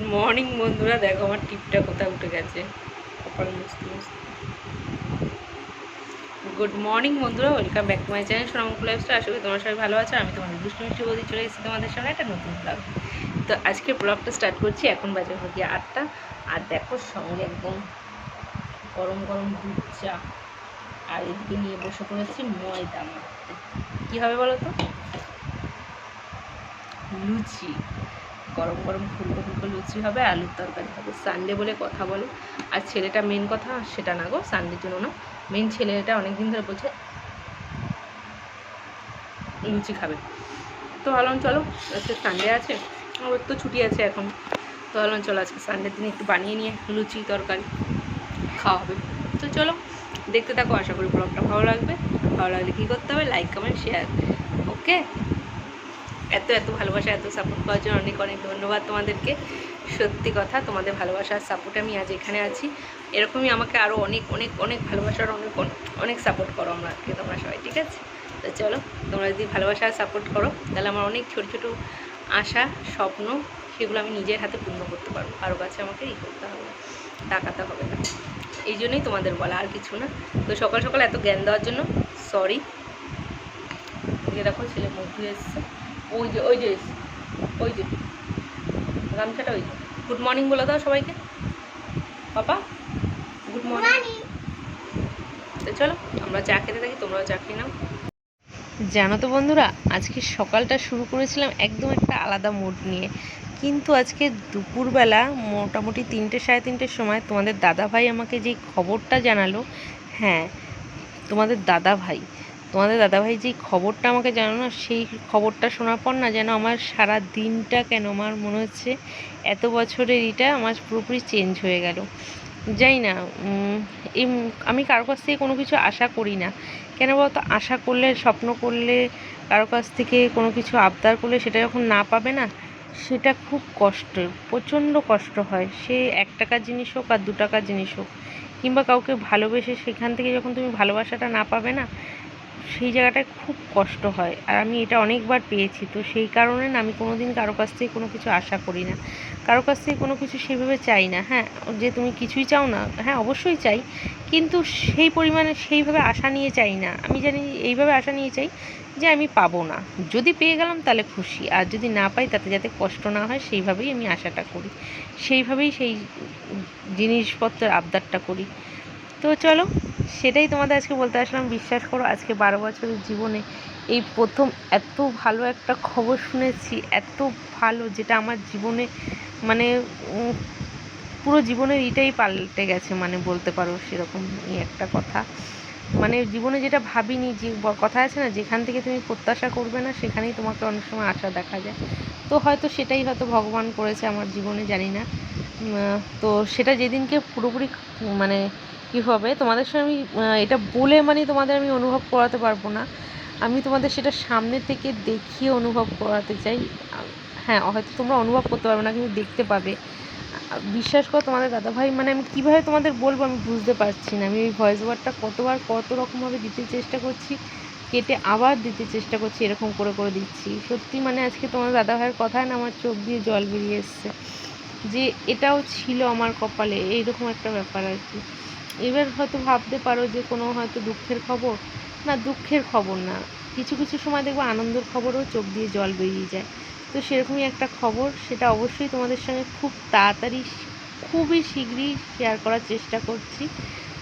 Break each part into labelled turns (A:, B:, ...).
A: Good morning বন্ধুরা। দেখো, আমার টিপটা কোথায় উঠে গেছে। কপাল মুছতে গুড মর্নিং বন্ধুরা। Welcome back to my channel Sonamukh lifestyle আশা করি তোমার সবাই ভালো আছে। আমি তোমার দুষ্টু মিষ্টি বদি চলে এসেছি তোমাদের সঙ্গে একটা নতুন ব্লগ তো আজকে ব্লগটা স্টার্ট করছি। এখন বাজে হচ্ছে আটটা। আর দেখো, সঙ্গে একদম গরম গরম দুধ চা। আর এদিকে নিয়ে বসে পড়েছি ময়দা মাখতে। কী হবে বলো তো? লুচি। গরম গরম ফুলকো ফুলকো লুচি হবে, আলুর তরকারি হবে। সানডে বলে কথা বলো। আর ছেলেটা মেন কথা, সেটা না গো সানডের জন্য না। মেন ছেলেটা অনেক দিন ধরে বলছে, লুচি খাবে। তো ভাবলাম চলো, আজকে সানডে আছে ওর তো ছুটি আছে এখন। তো ভাবলাম চলো আজকে সানডের দিনে একটু বানিয়ে নিয়ে লুচি তরকারি খাওয়া হবে তো চলো, দেখতে থাকো, আশা করি ব্লগটা ভালো লাগবে। ভালো লাগলে কী করতে হবে? লাইক কমেন্ট শেয়ার ওকে এত এত ভালোবাসা, এত সাপোর্ট করার জন্য অনেক অনেক ধন্যবাদ তোমাদেরকে। সত্যি কথা, তোমাদের ভালোবাসার সাপোর্ট আমি আজ এখানে আছি। এরকমই আমাকে আরও অনেক অনেক অনেক ভালোবাসার অনেক অনেক সাপোর্ট করো আমাকে তোমরা সবাই, ঠিক আছে? তো চলো, তোমরা যদি ভালোবাসা সাপোর্ট করো, তাহলে আমার অনেক ছোটো ছোটো আশা, স্বপ্ন, সেগুলো আমি নিজের হাতে পূর্ণ করতে পারব। কারও কাছে আমাকে ই করতে হবে না, তাকাতে হবে না। এই জন্যই তোমাদের বলা আর কিছু না। তো সকাল সকাল এত জ্ঞান দেওয়ার জন্য সরি দেখো, ছেলে মুখ ধুয়ে এসছে। ওই যে ওই যে ওই যে গামছাটা ওই যে। গুড মর্নিং বলে দাও সবাইকে। পাপা গুড মর্নিং তো চলো আমরা চা খেতে থাকি তোমরাও চা খেয়ে নাও। জানো তো বন্ধুরা আজকে সকালটা শুরু করেছিলাম একদম একটা আলাদা মুড নিয়ে। কিন্তু আজকে দুপুরবেলা মোটামুটি তিনটে সাড়ে তিনটের সময় তোমাদের দাদা ভাই আমাকে যেই খবরটা জানালো হ্যাঁ তোমাদের দাদা ভাই তোমাদের দাদাভাই যেই খবরটা আমাকে জানানো সেই খবরটা শোনার পর না যেন আমার সারা দিনটা কেন আমার মনে হচ্ছে এত বছরের এটা আমার পুরোপুরি চেঞ্জ হয়ে গেল। যাই না এই আমি কারও কাছ থেকে কোনো কিছু আশা করি না। কেন বলতো, আশা করলে, স্বপ্ন করলে, কারও কাছ থেকে কোনো কিছু আবদার করলে সেটা যখন না পাবে না, সেটা খুব কষ্ট, প্রচণ্ড কষ্ট হয়। সে এক টাকার জিনিস হোক আর দু টাকার জিনিস হোক, কিংবা কাউকে ভালোবেসে সেখান থেকে যখন তুমি ভালোবাসাটা না পাবে না সেই জায়গাটায় খুব কষ্ট হয়। আর আমি এটা অনেকবার পেয়েছি। তো সেই কারণে না আমি কোনো দিন কারও কাছ থেকে কোনো কিছু আশা করি না। কারও কাছ থেকে কোনো কিছু সেভাবে চাই না। হ্যাঁ যে তুমি কিছুই চাও না হ্যাঁ অবশ্যই চাই। কিন্তু সেই পরিমাণে সেইভাবে আশা নিয়ে চাই না। আমি জানি এইভাবে আশা নিয়ে চাই যে আমি পাবো না। যদি পেয়ে গেলাম তাহলে খুশি। আর যদি না পাই তাতে যাতে কষ্ট না হয় সেইভাবেই আমি আশাটা করি। সেইভাবেই সেই জিনিসপত্রের আবদারটা করি। তো চলো, সেটাই তোমাদের আজকে বলতে আসলাম। বিশ্বাস করো, আজকে বারো বছরের জীবনে এই প্রথম এত ভালো একটা খবর শুনেছি, এত ভালো যেটা আমার জীবনে মানে পুরো জীবনের এটাই পাল্টে গেছে মানে বলতে পারো সেরকম একটা কথা। মানে জীবনে যেটা ভাবিনি, যে কথা আছে না, যেখান থেকে তুমি প্রত্যাশা করবে না, সেখানেই তোমাকে অনেক সময় আশা দেখা যায়। তো হয়তো সেটাই হয়তো ভগবান করেছে আমার জীবনে, জানি না। তো সেটা যেদিনকে পুরোপুরি মানে কী হবে? তোমাদের সঙ্গে আমি এটা বলে মানে তোমাদের আমি অনুভব করাতে পারব না। আমি তোমাদের সেটা সামনে থেকে দেখিয়ে অনুভব করাতে চাই। হ্যাঁ হয়তো তোমরা অনুভব করতে পারবে না, কিন্তু দেখতে পাবে। বিশ্বাস করো তোমাদের দাদাভাই মানে আমি কীভাবে তোমাদের বলব আমি বুঝতে পারছি না। আমি এই ভয়েস ওভারটা কতবার কত রকমভাবে দিতে চেষ্টা করছি, কেটে আবার দিতে চেষ্টা করছি, এরকম করে করে দিচ্ছি। সত্যি মানে আজকে তোমার দাদাভাইয়ের কথায় না আমার চোখ দিয়ে জল বেরিয়ে এসছে। যে এটাও ছিল আমার কপালে, এইরকম একটা ব্যাপার আর কি। এবার হয়তো ভাবতে পারো যে কোনো হয়তো দুঃখের খবর। না, দুঃখের খবর না। কিছু কিছু সময় দেখব আনন্দের খবরও চোখ দিয়ে জল বেরিয়ে যায়। তো সেরকমই একটা খবর, সেটা অবশ্যই তোমাদের সঙ্গে খুব তাড়াতাড়ি, খুবই শীঘ্রই শেয়ার করার চেষ্টা করছি।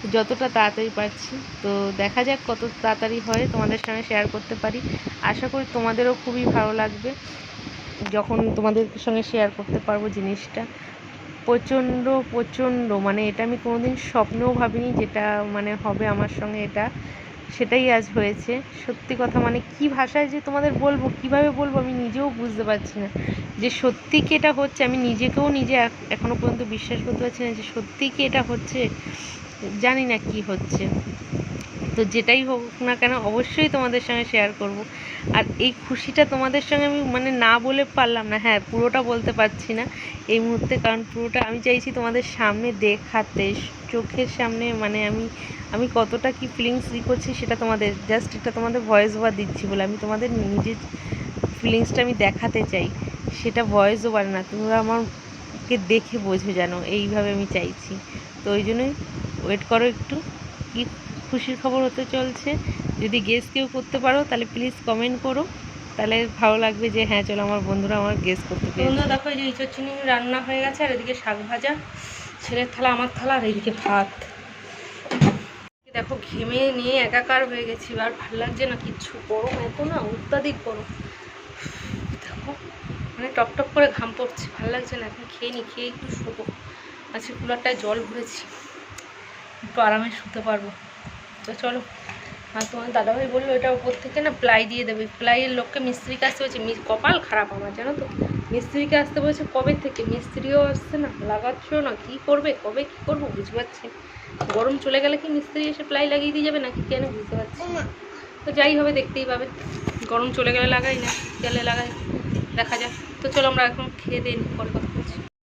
A: যতটা তাড়াতাড়ি পারছি। তো দেখা যাক কত তাড়াতাড়ি হয় তোমাদের সঙ্গে শেয়ার করতে পারি। আশা করি তোমাদেরও খুবই ভালো লাগবে। যখন তোমাদের সঙ্গে শেয়ার করতে পারব জিনিসটা। প্রচণ্ড প্রচণ্ড মানে এটা আমি কোনোদিন স্বপ্নেও ভাবিনি যেটা মানে হবে আমার সঙ্গে এটা, সেটাই আজ হয়েছে। সত্যি কথা মানে কি ভাষায় যে তোমাদের বলব, কীভাবে বলব আমি নিজেও বুঝতে পারছি না। যে সত্যি কি এটা হচ্ছে, আমি নিজেকেও নিজে এখনও পর্যন্ত বিশ্বাস করতে পারছি না যে সত্যি কি এটা হচ্ছে, জানি না কি হচ্ছে। তো যেটাই হোক না কেন, অবশ্যই তোমাদের সঙ্গে শেয়ার করব। আর এই খুশিটা তোমাদের সঙ্গে আমি মানে না বলে পারলাম না। হ্যাঁ পুরোটা বলতে পারছি না এই মুহূর্তে, কারণ পুরোটা আমি চাইছি তোমাদের সামনে দেখাতে, চোখের সামনে মানে আমি আমি কতটা কি ফিলিংস ই করছি সেটা তোমাদের জাস্ট এটা তোমাদের ভয়েস ওভার দিচ্ছি বলে আমি তোমাদের নিজের ফিলিংসটা আমি দেখাতে চাই। সেটা ভয়েস ওভার না তোমরা আমার
B: আমাকে দেখে বোঝে যেন, এইভাবে আমি চাইছি। তো ওই জন্যই ওয়েট করো একটু, কি খুশির খবর হতে চলছে। যদি গেস কেউ করতে পারো, তাহলে প্লিজ কমেন্ট করো। তাহলে ভালো লাগবে যে হ্যাঁ চলো আমার বন্ধুরা আমার গেস করতে পেরেছে। বন্ধুরা, দেখো এই যে ইঁচড় চিনি রান্না হয়ে গেছে, আর এদিকে শাক ভাজা, ছেলের থালা, আমার থালা, আর এদিকে ভাত। দেখো, ঘেমে নিয়ে একাকার হয়ে গেছি আর ভালো লাগছে না, কিচ্ছু গরম, এত না অত্যাধিক গরম। দেখো মানে টপ টপ করে ঘাম পড়ছে, ভালো লাগছে না, এখন খেয়ে নি, খেয়ে একটু শোবো। আজকে কুলারটায় জল ভরেছি, একটু আরামে শুতে পারব। তো চলো। আর তোমার দাদাভাই বলল, এটা উপর থেকে না প্লাই দিয়ে দেবে। প্লাইয়ের লোককে মিস্ত্রিকে আসতে বলছে কপাল খারাপ আমার, জানো তো। মিস্ত্রিকে আসতে বলছে, কবে থেকে? মিস্ত্রিও আসছে না। লাগাচ্ছ না, কী করবে? কবে কী করব? বুঝতে পারছি গরম চলে গেলে কি মিস্ত্রি এসে প্লাই লাগিয়ে দিয়ে যাবে নাকি কেন? বুঝতে পারছি। তো যাই হবে, দেখতেই পাবে। গরম চলে গেলে লাগাই না, গেলে লাগাই। দেখা যাক। তো চলো আমরা এখন খেয়ে দিই পরে কথা